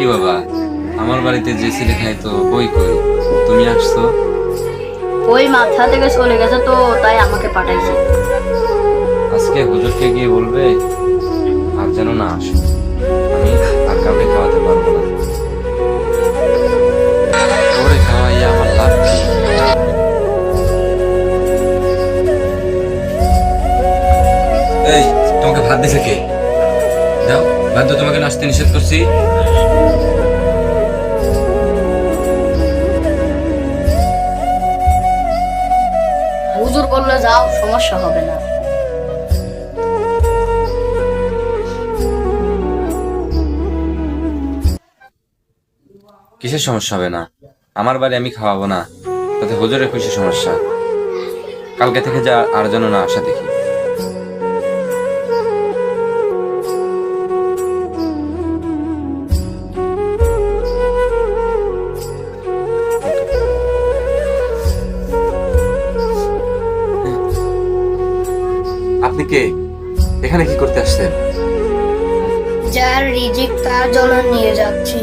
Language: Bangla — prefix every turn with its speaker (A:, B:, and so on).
A: কি বাবা? আমার বাড়িতে যে ছেলে খাই তো বই কই? তুমি আসছো?
B: ওই মাথা থেকে চলে গেছে তো তাই আমাকে পাঠাইছে।
A: আজকে হুজুরকে গিয়ে বলবে আর যেন না আসো। আমি আর কাউকে খাওয়াতে পারব না। ওরে খাওয়াইয়া আমার লাভ এই তোমাকে ভাত দিছে কে? তোমাকে নাচতে নিষেধ করছি।
B: হুজুর বললে যাও সমস্যা হবে না।
A: কিসের সমস্যা হবে না? আমার বাড়ি আমি খাওয়াবো না। তাতে হুজুরের খুশি সমস্যা? কালকে থেকে যা আর যেন না আসা দেখি। আপনি কে? এখানে কি করতে আসছেন?
C: যার রিজিক তার জন্য নিয়ে যাচ্ছি।